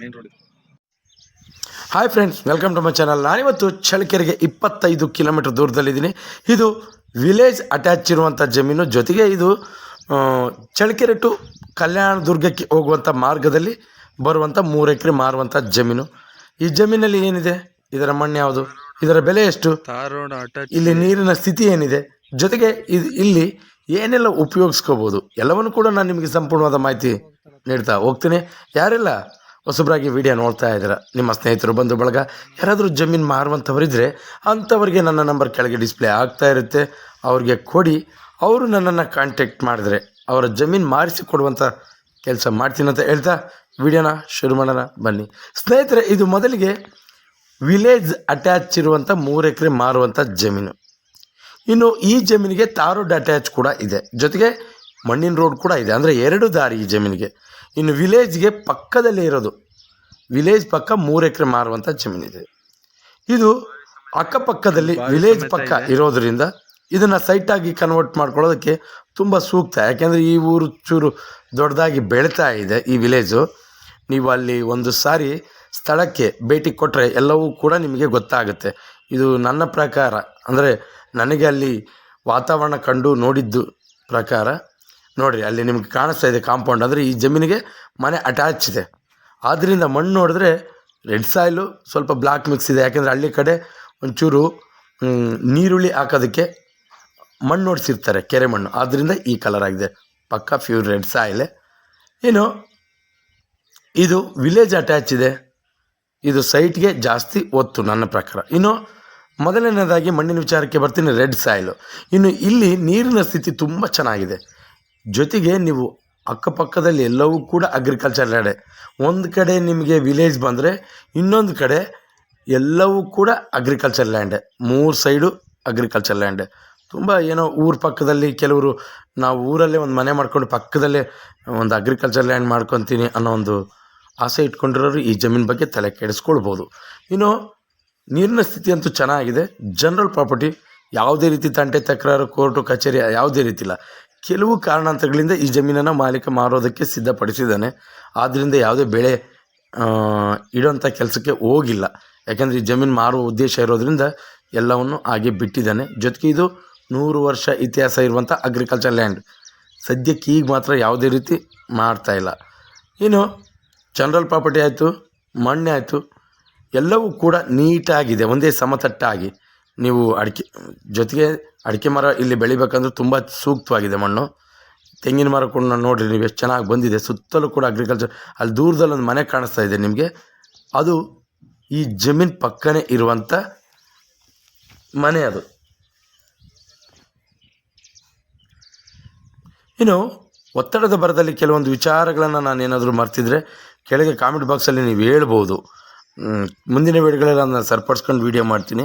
Main road hi friends welcome to my channel ನಾನಿವತ್ತು ಚಳಕೆರೆಗೆ ಇಪ್ಪತ್ತೈದು ಕಿಲೋಮೀಟರ್ ದೂರದಲ್ಲಿದ್ದೀನಿ. ಇದು ವಿಲೇಜ್ ಅಟ್ಯಾಚ್ ಇರುವಂಥ ಜಮೀನು. ಜೊತೆಗೆ ಇದು ಚಳಕೆರೆ ಚಳ್ಳಕೆರೆ ಟು ಕಲ್ಯಾಣ ದುರ್ಗಕ್ಕೆ ಹೋಗುವಂಥ ಮಾರ್ಗದಲ್ಲಿ ಬರುವಂಥ ಮೂರು ಎಕರೆ ಮಾರುವಂಥ ಜಮೀನು. ಈ ಜಮೀನಲ್ಲಿ ಏನಿದೆ? ಇದರ ಮಣ್ಣು ಯಾವುದು? ಇದರ ಬೆಲೆ ಎಷ್ಟು? ಇಲ್ಲಿ ನೀರಿನ ಸ್ಥಿತಿ ಏನಿದೆ? ಜೊತೆಗೆ ಇದು ಇಲ್ಲಿ ಏನೆಲ್ಲ ಉಪಯೋಗಿಸ್ಕೋಬೋದು ಎಲ್ಲವನ್ನು ಕೂಡ ನಾನು ನಿಮಗೆ ಸಂಪೂರ್ಣವಾದ ಮಾಹಿತಿ ನೀಡ್ತಾ ಹೋಗ್ತೀನಿ. ಯಾರೆಲ್ಲ ಹೊಸಬ್ರಾಗಿ ವಿಡಿಯೋ ನೋಡ್ತಾ ಇದ್ದೀರ? ನಿಮ್ಮ ಸ್ನೇಹಿತರು ಬಂಧು ಬಳಗ, ಯಾರಾದರೂ ಜಮೀನು ಮಾರುವಂಥವರಿದ್ದರೆ ಅಂಥವ್ರಿಗೆ ನನ್ನ ನಂಬರ್ ಕೆಳಗೆ ಡಿಸ್ಪ್ಲೇ ಆಗ್ತಾ ಇರುತ್ತೆ. ಅವ್ರಿಗೆ ಕೊಡಿ, ಅವರು ನನ್ನನ್ನು ಕಾಂಟ್ಯಾಕ್ಟ್ ಮಾಡಿದ್ರೆ, ಅವರ ಜಮೀನು ಮಾರಿಸಿ ಕೊಡುವಂಥ ಕೆಲಸ ಮಾಡ್ತೀನಿ ಅಂತ ಹೇಳ್ತಾ ವಿಡಿಯೋನ ಶುರು ಮಾಡೋಣ, ಬನ್ನಿ. ಸ್ನೇಹಿತರೆ, ಇದು ಮೊದಲಿಗೆ ವಿಲೇಜ್ ಅಟ್ಯಾಚ್ ಇರುವಂಥ ಮೂರು ಎಕರೆ ಮಾರುವಂಥ ಜಮೀನು. ಇನ್ನು ಈ ಜಮೀನಿಗೆ ತಾರೋಡ್ ಅಟ್ಯಾಚ್ ಕೂಡ ಇದೆ. ಜೊತೆಗೆ ಮಣ್ಣಿನ ರೋಡ್ ಕೂಡ ಇದೆ. ಅಂದರೆ ಎರಡು ದಾರಿ ಈ ಜಮೀನಿಗೆ. ಇನ್ನು ವಿಲೇಜ್ಗೆ ಪಕ್ಕದಲ್ಲೇ ಇರೋದು. ವಿಲೇಜ್ ಪಕ್ಕ ಮೂರು ಎಕರೆ ಮಾರುವಂಥ ಜಮೀನಿದೆ ಇದು. ಅಕ್ಕಪಕ್ಕದಲ್ಲಿ ವಿಲೇಜ್ ಪಕ್ಕ ಇರೋದರಿಂದ ಇದನ್ನು ಸೈಟಾಗಿ ಕನ್ವರ್ಟ್ ಮಾಡ್ಕೊಳ್ಳೋದಕ್ಕೆ ತುಂಬ ಸೂಕ್ತ. ಯಾಕೆಂದರೆ ಈ ಊರು ಚೂರು ದೊಡ್ಡದಾಗಿ ಬೆಳೀತಾ ಇದೆ ಈ ವಿಲೇಜು ನೀವು ಅಲ್ಲಿ ಒಂದು ಸಾರಿ ಸ್ಥಳಕ್ಕೆ ಭೇಟಿ ಕೊಟ್ಟರೆ ಎಲ್ಲವೂ ಕೂಡ ನಿಮಗೆ ಗೊತ್ತಾಗುತ್ತೆ. ಇದು ನನ್ನ ಪ್ರಕಾರ ಅಂದರೆ ನನಗೆ ಅಲ್ಲಿ ವಾತಾವರಣ ಕಂಡು ನೋಡಿದ್ದು ಪ್ರಕಾರ ನೋಡಿರಿ, ಅಲ್ಲಿ ನಿಮ್ಗೆ ಕಾಣಿಸ್ತಾ ಇದೆ ಕಾಂಪೌಂಡ್ ಅಂದರೆ ಈ ಜಮೀನಿಗೆ ಮನೆ ಅಟ್ಯಾಚ್ ಇದೆ. ಆದ್ದರಿಂದ ಮಣ್ಣು ನೋಡಿದ್ರೆ ರೆಡ್ ಸಾಯ್ಲು ಸ್ವಲ್ಪ ಬ್ಲ್ಯಾಕ್ ಮಿಕ್ಸ್ ಇದೆ. ಯಾಕೆಂದರೆ ಹಳ್ಳಿ ಕಡೆ ಒಂಚೂರು ನೀರುಳ್ಳಿ ಹಾಕೋದಕ್ಕೆ ಮಣ್ಣು ನೋಡಿಸಿರ್ತಾರೆ ಕೆರೆ ಮಣ್ಣು. ಆದ್ದರಿಂದ ಈ ಕಲರ್ ಆಗಿದೆ. ಪಕ್ಕ ಫ್ಯೂರ್ ರೆಡ್ ಸಾಯ್ಲೆ ಇನ್ನು ಇದು ವಿಲೇಜ್ ಅಟ್ಯಾಚ್ ಇದೆ. ಇದು ಸೈಟ್ಗೆ ಜಾಸ್ತಿ ಒತ್ತು ನನ್ನ ಪ್ರಕಾರ. ಇನ್ನು ಮೊದಲನೇದಾಗಿ ಮಣ್ಣಿನ ವಿಚಾರಕ್ಕೆ ಬರ್ತೀನಿ ರೆಡ್ ಸಾಯ್ಲು ಇನ್ನು ಇಲ್ಲಿ ನೀರಿನ ಸ್ಥಿತಿ ತುಂಬ ಚೆನ್ನಾಗಿದೆ. ಜೊತೆಗೆ ನೀವು ಅಕ್ಕಪಕ್ಕದಲ್ಲಿ ಎಲ್ಲವೂ ಕೂಡ ಅಗ್ರಿಕಲ್ಚರ್ ಲ್ಯಾಂಡೆ ಒಂದು ಕಡೆ ನಿಮಗೆ ವಿಲೇಜ್ ಬಂದರೆ ಇನ್ನೊಂದು ಕಡೆ ಎಲ್ಲವೂ ಕೂಡ ಅಗ್ರಿಕಲ್ಚರ್ ಲ್ಯಾಂಡೆ ಮೂರು ಸೈಡು ಅಗ್ರಿಕಲ್ಚರ್ ಲ್ಯಾಂಡೆ ತುಂಬ ಏನೋ ಊರ ಪಕ್ಕದಲ್ಲಿ ಕೆಲವರು, ನಾವು ಊರಲ್ಲೇ ಒಂದು ಮನೆ ಮಾಡ್ಕೊಂಡು ಪಕ್ಕದಲ್ಲೇ ಒಂದು ಅಗ್ರಿಕಲ್ಚರ್ ಲ್ಯಾಂಡ್ ಮಾಡ್ಕೊತೀನಿ ಅನ್ನೋ ಒಂದು ಆಸೆ ಇಟ್ಕೊಂಡಿರೋರು ಈ ಜಮೀನು ಬಗ್ಗೆ ತಲೆ ಕೆಡಿಸ್ಕೊಳ್ಬೋದು. ಇನ್ನು ನೀರಿನ ಸ್ಥಿತಿ ಅಂತೂ ಚೆನ್ನಾಗಿದೆ. ಜನರಲ್ ಪ್ರಾಪರ್ಟಿ ಯಾವುದೇ ರೀತಿ ತಂಟೆ, ತಕರಾರು ಕೋರ್ಟು ಕಚೇರಿ ಯಾವುದೇ ರೀತಿ ಇಲ್ಲ ಕೆಲವು ಕಾರಣಾಂತರಗಳಿಂದ ಈ ಜಮೀನನ್ನು ಮಾಲೀಕ ಮಾರೋದಕ್ಕೆ ಸಿದ್ಧಪಡಿಸಿದ್ದಾನೆ. ಆದ್ದರಿಂದ ಯಾವುದೇ ಬೆಳೆ ಇಡೋಂಥ ಕೆಲಸಕ್ಕೆ ಹೋಗಿಲ್ಲ. ಯಾಕೆಂದರೆ ಈ ಜಮೀನು ಮಾರುವ ಉದ್ದೇಶ ಇರೋದರಿಂದ ಎಲ್ಲವನ್ನು ಹಾಗೆ ಬಿಟ್ಟಿದ್ದಾನೆ. ಜೊತೆಗೆ ಇದು ನೂರು ವರ್ಷ ಇತಿಹಾಸ ಇರುವಂಥ ಅಗ್ರಿಕಲ್ಚರ್ ಲ್ಯಾಂಡ್ ಸದ್ಯಕ್ಕೆ ಈಗ ಮಾತ್ರ ಯಾವುದೇ ರೀತಿ ಮಾಡ್ತಾ ಇಲ್ಲ. ಇನ್ನು ಜನರಲ್ ಪ್ರಾಪರ್ಟಿ ಆಯಿತು, ಮಣ್ಣೆ ಆಯಿತು, ಎಲ್ಲವೂ ಕೂಡ ನೀಟಾಗಿದೆ, ಒಂದೇ ಸಮತಟ್ಟಾಗಿ. ನೀವು ಅಡಿಕೆ, ಜೊತೆಗೆ ಅಡಿಕೆ ಮರ ಇಲ್ಲಿ ಬೆಳಿಬೇಕಂದ್ರೆ ತುಂಬ ಸೂಕ್ತವಾಗಿದೆ ಮಣ್ಣು. ತೆಂಗಿನ ಮರ ಕೂಡ ನೋಡಿರಿ, ನೀವು ಎಷ್ಟು ಚೆನ್ನಾಗಿ ಬಂದಿದೆ. ಸುತ್ತಲೂ ಕೂಡ ಅಗ್ರಿಕಲ್ಚರ್ ಅಲ್ಲಿ ದೂರದಲ್ಲಿ ಒಂದು ಮನೆ ಕಾಣಿಸ್ತಾ ಇದೆ ನಿಮಗೆ. ಅದು ಈ ಜಮೀನು ಪಕ್ಕನೇ ಇರುವಂಥ ಮನೆ ಅದು. ಇನ್ನು ಒತ್ತಡದ ಬರದಲ್ಲಿ ಕೆಲವೊಂದು ವಿಚಾರಗಳನ್ನು ನಾನು ಏನಾದರೂ ಮರ್ತಿದ್ರೆ ಕೆಳಗೆ ಕಾಮೆಂಟ್ ಬಾಕ್ಸಲ್ಲಿ ನೀವು ಹೇಳ್ಬೋದು. ಮುಂದಿನ ವಿಡಿಯೋಗಳೆಲ್ಲ ನಾನು ಸರಿಪಡಿಸ್ಕೊಂಡು ವೀಡಿಯೋ ಮಾಡ್ತೀನಿ.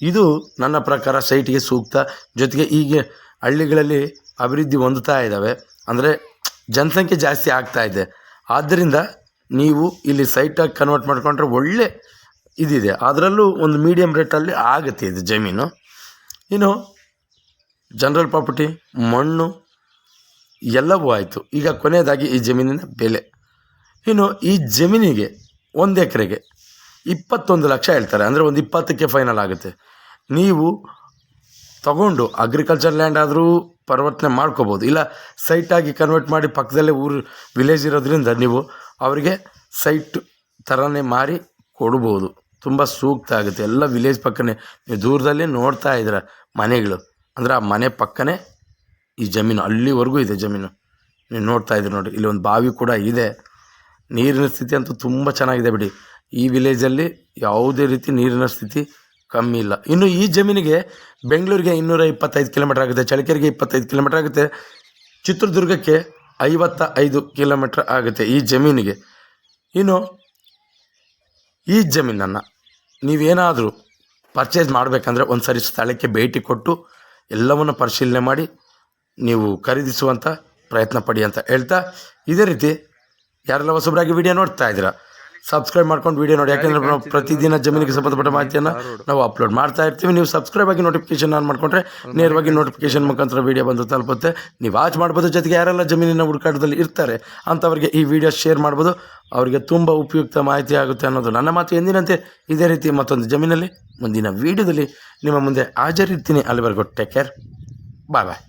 ಇದು ನನ್ನ ಪ್ರಕಾರ ಸೈಟಿಗೆ ಸೂಕ್ತ. ಜೊತೆಗೆ ಈಗ ಹಳ್ಳಿಗಳಲ್ಲಿ ಅಭಿವೃದ್ಧಿ ಹೊಂದುತ್ತಾ ಇದ್ದಾವೆ. ಅಂದರೆ ಜನಸಂಖ್ಯೆ ಜಾಸ್ತಿ ಆಗ್ತಾ ಇದೆ. ಆದ್ದರಿಂದ ನೀವು ಇಲ್ಲಿ ಸೈಟಾಗಿ ಕನ್ವರ್ಟ್ ಮಾಡ್ಕೊಂಡ್ರೆ ಒಳ್ಳೆ ಇದಿದೆ. ಅದರಲ್ಲೂ ಒಂದು ಮೀಡಿಯಮ್ ರೇಟಲ್ಲಿ ಆಗುತ್ತೆ ಇದು ಜಮೀನು. ಇನ್ನು ಜನರಲ್ ಪ್ರಾಪರ್ಟಿ ಮಣ್ಣು ಎಲ್ಲವೂ ಆಯಿತು. ಈಗ ಕೊನೆಯದಾಗಿ ಈ ಜಮೀನಿನ ಬೆಲೆ. ಇನ್ನು ಈ ಜಮೀನಿಗೆ ಒಂದು ಎಕರೆಗೆ ಇಪ್ಪತ್ತೊಂದು ಲಕ್ಷ ಹೇಳ್ತಾರೆ. ಅಂದರೆ ಒಂದು ಇಪ್ಪತ್ತಕ್ಕೆ ಫೈನಲ್ ಆಗುತ್ತೆ. ನೀವು ತಗೊಂಡು ಅಗ್ರಿಕಲ್ಚರ್ ಲ್ಯಾಂಡ್ ಆದರೂ ಪರಿವರ್ತನೆ ಮಾಡ್ಕೋಬೋದು. ಇಲ್ಲ ಸೈಟಾಗಿ ಕನ್ವರ್ಟ್ ಮಾಡಿ ಪಕ್ಕದಲ್ಲೇ ಊರು ವಿಲೇಜ್ ಇರೋದ್ರಿಂದ ನೀವು ಅವರಿಗೆ ಸೈಟ್ ಥರನೇ ಮಾರಿ ಕೊಡ್ಬೋದು. ತುಂಬ ಸೂಕ್ತ ಆಗುತ್ತೆ. ಎಲ್ಲ ವಿಲೇಜ್ ಪಕ್ಕನೇ, ನೀವು ದೂರದಲ್ಲಿ ನೋಡ್ತಾ ಇದ್ದೀರ ಮನೆಗಳು. ಅಂದರೆ ಆ ಮನೆ ಪಕ್ಕನೇ ಈ ಜಮೀನು, ಅಲ್ಲಿವರೆಗೂ ಇದೆ ಜಮೀನು. ನೀವು ನೋಡ್ತಾ ಇದ್ದೀರಿ ನೋಡಿ. ಇಲ್ಲಿ ಒಂದು ಬಾವಿ ಕೂಡ ಇದೆ. ನೀರಿನ ಸ್ಥಿತಿ ಅಂತೂ ತುಂಬ ಚೆನ್ನಾಗಿದೆ ಬಿಡಿ. ಈ ವಿಲೇಜಲ್ಲಿ ಯಾವುದೇ ರೀತಿ ನೀರಿನ ಸ್ಥಿತಿ ಕಮ್ಮಿ ಇಲ್ಲ. ಇನ್ನು ಈ ಜಮೀನಿಗೆ ಬೆಂಗಳೂರಿಗೆ ಇನ್ನೂರ ಇಪ್ಪತ್ತೈದು ಕಿಲೋಮೀಟ್ರ್ ಆಗುತ್ತೆ ಚಳಕೆರೆಗೆ ಇಪ್ಪತ್ತೈದು ಕಿಲೋಮೀಟ್ರ್ ಆಗುತ್ತೆ, ಚಿತ್ರದುರ್ಗಕ್ಕೆ ಐವತ್ತ ಐದು ಕಿಲೋಮೀಟ್ರ್ ಆಗುತ್ತೆ ಈ ಜಮೀನಿಗೆ. ಇನ್ನು ಈ ಜಮೀನನ್ನು ನೀವೇನಾದರೂ ಪರ್ಚೇಸ್ ಮಾಡಬೇಕಂದ್ರೆ ಒಂದು ಸರಿ ಸ್ಥಳಕ್ಕೆ ಭೇಟಿ ಕೊಟ್ಟು ಎಲ್ಲವನ್ನು ಪರಿಶೀಲನೆ ಮಾಡಿ ನೀವು ಖರೀದಿಸುವಂಥ ಪ್ರಯತ್ನ ಪಡಿ ಅಂತ ಹೇಳ್ತಾ ಇದೇ ರೀತಿ ಯಾರೆಲ್ಲ ಹೊಸಬರಾಗಿ ವಿಡಿಯೋ ನೋಡ್ತಾ ಇದ್ದೀರಾ ಸಬ್ಸ್ಕ್ರೈಬ್ ಮಾಡ್ಕೊಂಡು ವಿಡಿಯೋ ನೋಡಿ. ಯಾಕಂದ್ರೆ ನಾವು ಪ್ರತಿದಿನ ಜಮೀನಿಗೆ ಸಂಬಂಧಪಟ್ಟ ಮಾಹಿತಿಯನ್ನು ನಾವು ಅಪ್ಲೋಡ್ ಮಾಡ್ತಾ ಇರ್ತೀವಿ. ನೀವು ಸಬ್ಸ್ಕ್ರೈಬ್ ಆಗಿ ನೋಟಿಫಿಕೇಶನ್ ಆನ್ ಮಾಡ್ಕೊಂಡ್ರೆ ನೇರವಾಗಿ ನೋಟಿಫಿಕೇಶನ್ ಮುಖಾಂತರ ವಿಡಿಯೋ ಬಂದು ತಲುಪುತ್ತೆ. ನೀವು ವಾಚ್ ಮಾಡ್ಬೋದು. ಜೊತೆಗೆ ಯಾರೆಲ್ಲ ಜಮೀನಿನ ಹುಡುಕಾಟದಲ್ಲಿ ಇರ್ತಾರೆ ಅಂಥವ್ರಿಗೆ ಈ ವಿಡಿಯೋ ಶೇರ್ ಮಾಡ್ಬೋದು. ಅವರಿಗೆ ತುಂಬ ಉಪಯುಕ್ತ ಮಾಹಿತಿ ಆಗುತ್ತೆ ಅನ್ನೋದು ನನ್ನ ಮಾತು ಎಂದಿನಂತೆ. ಇದೇ ರೀತಿ ಮತ್ತೊಂದು ಜಮೀನಲ್ಲಿ ಮುಂದಿನ ವಿಡಿಯೋದಲ್ಲಿ ನಿಮ್ಮ ಮುಂದೆ ಹಾಜರಿರ್ತೀನಿ. ಅಲ್ಲಿವರೆಗೂ ಟೇಕ್ ಕೇರ್ ಬಾಯ್ ಬಾಯ್